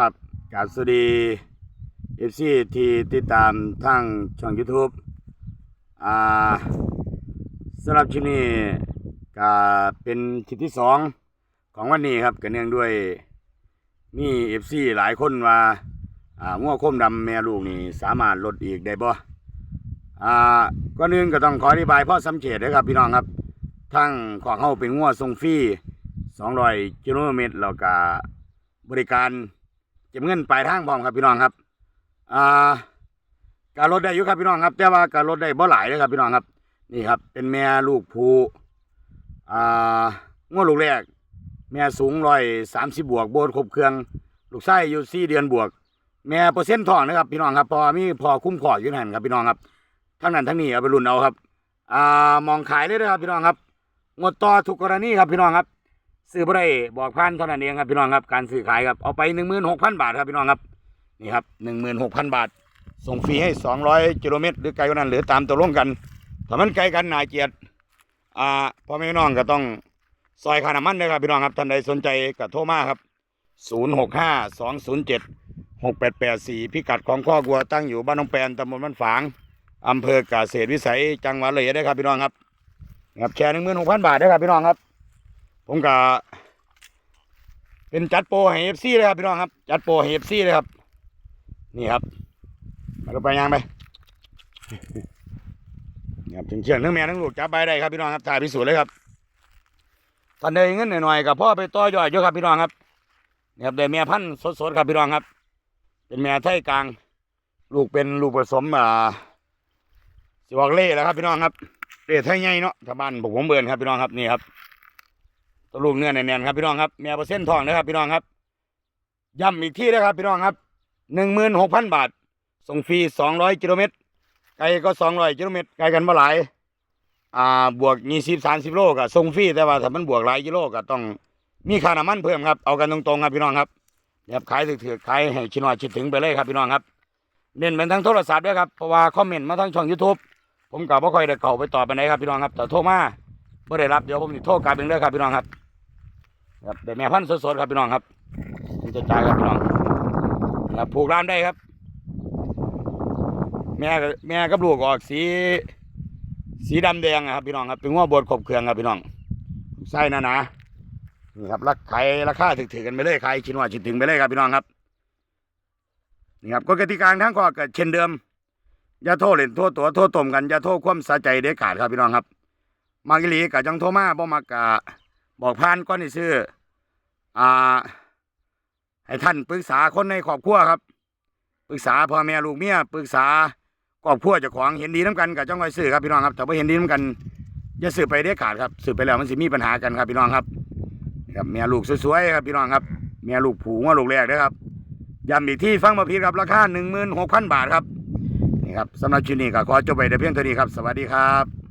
ครับกาบสวัสดีเอฟซีที่ติดตามทางช่อง YouTube อ่าสำหรับชิ้นนี้ก็เป็นชิ้นที่สองของวันนี้ครับก็เนื่องด้วยมีเอฟซีหลายคนว่าอ่างัวคมดำแม่ลูกนี่สามารถลดอีกได้บ่อ่าก่อนอื่นก็ต้องขออธิบายพ่อสำเฉดด้วยครับพี่น้องครับ ทั้งของเข้าเป็นงัวทรงฟรี200กิโลเมตรแล้วก็บริการ ก็บเงินปลายทางพร้อมครับพี่น้องครับอ่าการลดได้อยู่ครับพี่น้องครับ แต่ว่าการลดได้บ่หลายเลยครับพี่น้องครับ นี่ครับ เป็นแม่ลูกภูอ่างวดลูกแรก แม่สูงร้อยสามสิบบวกโบนครบเครื่อง ลูกไส้อยู่สี่เดือนบวก แม่เปอร์เซ็นต์ทองนะครับพี่น้องครับพอมีพอคุ้มขออยู่นั่นครับพี่น้องครับทั้งนั้นทั้งนี้เอาไปรุ่นเอาครับอ่ามองขายเลยนะครับพี่น้องครับงดต่อทุกกรณีครับพี่น้องครับ ซื้อบ่ได้บอกพันเท่านั้นเองครับพี่น้องครับการซื้อขายครับเอาไปหนึ่งหมื่นหกพันบาทครับพี่น้องครับนี่ครับหนึ่งหมื่นหกพันบาท ส่งฟรีให้สองร้อยกิโลเมตรหรือไกลกว่านั้น หรือตามตกลงกันถ้ามันไกลกันนายเกียรติอ่าพ่อแม่น้องก็ต้องซอยค่าน้ำมันด้วยครับพี่น้องครับท่านใดสนใจก็โทรมาครับศูนย์หกห้าสองศูนย์เจ็ดหกแปดแปดสี่พิกัดของข้อกัวตั้งอยู่บ้านหนองแปนตำบลบ้านฝางอำเภอกาเกษวิสัยจังหวัดเลยได้ครับพี่น้องครับครับแชร์หนึ่งหมื่นหกพันบาทได้ครับพี่น้องครับ ผมก็เป็นจัดโปรให้เอฟซีเลยครับพี่น้องครับ จัดโปรให้เอฟซีเลยครับ นี่ครับมาดูไปยังไปนี่ครับถึงเชียงทั้งแม่ทั้งลูกจับใบได้ครับพี่น้องครับถ่ายพิสูจน์เลยครับตอนใดเงินหน่อยๆกับพ่อไปต่อยอดเยอะครับพี่น้องครับนี่ครับได้แม่พันธุ์สดๆครับพี่น้องครับ เป็นแม่ไทยกลาง ลูกเป็นลูกผสมอ่าสิวอกเล่แล้วครับพี่น้องครับเล่ไทยใหญ่เนาะชาวบ้านผมผมเบิร์นครับพี่น้องครับนี่ครับ ตัวลูกเนื้อแน่นๆครับพี่น้องครับแม่เปอร์เซ็นต์ทองนะครับพี่น้องครับย้ำอีกที่นะครับพี่น้องครับหนึ่งหมื่นหกพันบาท ส่งฟรีสองร้อยกิโลเมตร ไกลก็สองร้อยกิโลเมตรไกลกันมาหลาย อ่าบวกยี่สิบสามสิบโลก็ส่งฟรีแต่ว่าถ้ามันบวกหลายกิโลก็ต้องมีค่าน้ำมันเพิ่มครับเอากันตรงๆครับพี่น้องครับเนี่ยครับขายถือๆขายให้ชินอยชิดถึงไปเลยครับพี่น้องครับเน้นเป็นทั้งโทรศัพท์ด้วยครับเพราะว่าคอมเมนต์มาทั้งช่องยูทูบผมกับว่าค่อยได้เข้าไปตอบไปไหนครับพี่น้องครับแต่โทรมาไม่ได้รับเดี๋ยวผมจะโทรกลับเองเลยครับพี่น้องครับ ครับเดี๋ยวแม่พันธุ์สดๆครับพี่น้องครับผมจะจ่ายครับพี่น้องครับผูกร้านได้ครับ แม่แม่กับลูกออกสีสีดำแดงครับพี่น้องครับเป็นว่าบดขบเครื่องครับพี่น้องไส้นะนะนี่ครับราคาราคาถึกๆกันไปเลยขายชิ้นว่าชิ้นถึงไปเลยครับพี่น้องครับนี่ครับกฎกติกาทั้งข้อก็เช่นเดิมอย่าโทษเล่นโทษตัวโทษตมกันอย่าโทษความสะใจเด็ดขาดครับพี่น้องครับ มากิลีกับจังโทมาบ่มากะบอกพานก้อนที่ซื้อ อ่า ให้ท่านปรึกษาคนในครอบครัวครับ ปรึกษาพ่อแม่ลูกเมียปรึกษาครอบครัวเจ้าของเห็นดีน้ำกันกับจ้องไว้ซื้อครับพี่น้องครับแต่ว่าเห็นดีน้ำกันอย่าซื้อไปได้ขาดครับซื้อไปแล้วมันสิมีปัญหากันครับพี่น้องครับครับแม่ลูกสวยๆครับพี่น้องครับแม่ลูกผูงว่าลูกแรกนะครับย้ำอีกที่ฟังมาพีครับราคาหนึ่งหมื่นหกพันบาทครับนี่ครับสำหรับชิ้นนี้ก็ขอจบไปแต่เพียงเท่านี้ครับ สวัสดีครับ